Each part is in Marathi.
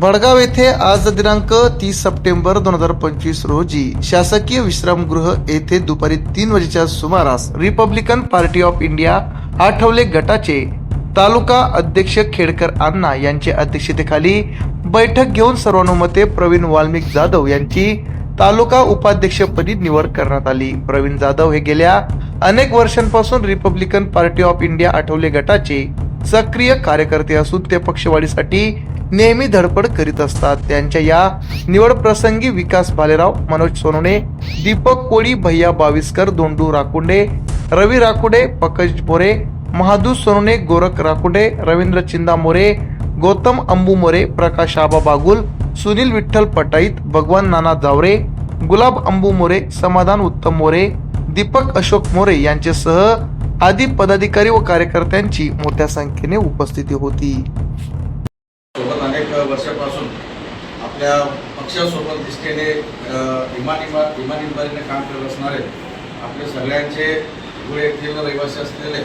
बडगाव येथे आज दिनांक तीस सप्टेंबर दोन हजार पंचवीस रोजी शासकीय विश्रामगृह येथे दुपारी तीन वाजेच्या सुमारास Republican Party of India Athawale गटाचे तालुका अध्यक्ष खेडकर अण्णा यांच्या अध्यक्षतेखाली बैठक घेऊन सर्वानुमते प्रवीण वाल्मिक जाधव यांची तालुका उपाध्यक्षपदी निवड करण्यात आली. प्रवीण जाधव हे गेल्या अनेक वर्षांपासून Republican Party of India Athawale गटाचे सक्रिय कार्यकर्ते असून ते पक्षवाढीसाठी नेहमी धडपड करीत असतात. त्यांच्या या निवड प्रसंगी विकास भालेराव मनोज सोनवणे दीपक कोळी भैया बाविस्कर दोंडू राकुंडे रवी राकुडे पंकज मोरे महादू सोनवणे गोरख राकुडे रवींद्र चिंदा मोरे गौतम अंबू मोरे प्रकाश आबा बागुल सुनील विठ्ठल पटाईत भगवान नाना जावरे गुलाब अंबू मोरे समाधान उत्तम मोरे दीपक अशोक मोरे यांच्यासह आदी पदाधिकारी व कार्यकर्त्यांची मोठ्या संख्येने उपस्थिती होती. वर्षापासून आपल्या पक्षासोबत दिसतेने अ, इमान इमा इमान काम करत असणारे आपले सगळ्यांचे धुळे येथील रहिवासी असलेले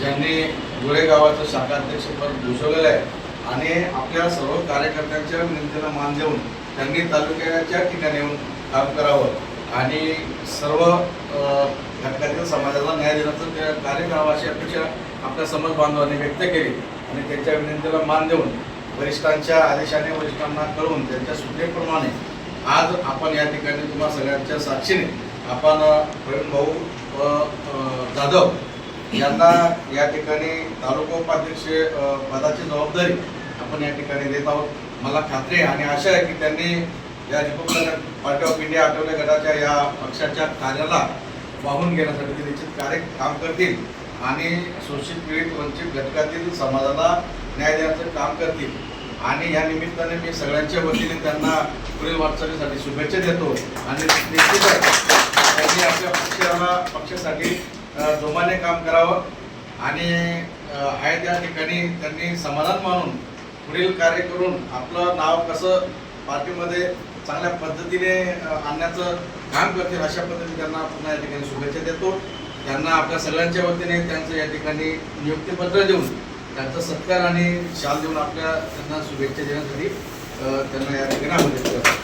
ज्यांनी धुळे गावाचं शाखाध्यक्षपद भूषवलेलं आहे आणि आपल्या सर्व कार्यकर्त्यांच्या विनंतीला मान देऊन त्यांनी तालुक्याच्या ठिकाणी येऊन काम करावं आणि सर्व घटकातील समाजाला न्याय देण्याचं ते कार्य करावं अशी अपेक्षा आपल्या समाज बांधवांनी व्यक्त केली आणि त्यांच्या विनंतीला मान देऊन वरिष्ठांच्या आदेशाने वरिष्ठांना कळवून त्यांच्या सूचनेप्रमाणे आज आपण या ठिकाणी तुम्हा सगळ्यांच्या साक्षीने आपण अ, प्रवीण भाऊ जाधव यांना या ठिकाणी तालुका उपाध्यक्ष पदाची जबाबदारी आपण या ठिकाणी देत आहोत. मला खात्री आहे आणि आशा आहे की त्यांनी या Republican Party of India Athawale गटाच्या या पक्षाच्या कार्याला वाहून घेण्यासाठी ते निश्चित कार्य काम करतील. आणि शोषित पीडित वंचित घटकातील समाजाला न्याय देण्याचं काम करतील. आणि या निमित्ताने मी सगळ्यांच्या वतीने त्यांना पुढील वाटचालीसाठी शुभेच्छा देतो. आणि निश्चितच त्यांनी आपल्या पक्षाला पक्षासाठी जोमाने काम करावं. आणि आहे त्या ठिकाणी त्यांनी समाधान मानून पुढील कार्य करून आपलं नाव कसं पार्टीमध्ये चांगल्या पद्धतीने आणण्याचं काम करतील अशा पद्धतीने त्यांना पुन्हा या ठिकाणी शुभेच्छा देतो. त्यांना आपल्या सगळ्यांच्या वतीने त्यांचं या ठिकाणी नियुक्तीपत्र देऊन त्यांचा सत्कार आणि शाल देऊन आपल्या त्यांना शुभेच्छा देण्यासाठी त्यांना या ठिकाणी आमंत्रित करतो.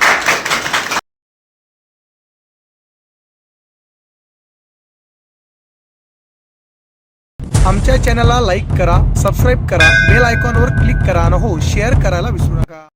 आमच्या चॅनलला लाईक करा सबस्क्राईब करा बेल आयकॉनवर क्लिक करा आणि हो शेअर करायला विसरू नका.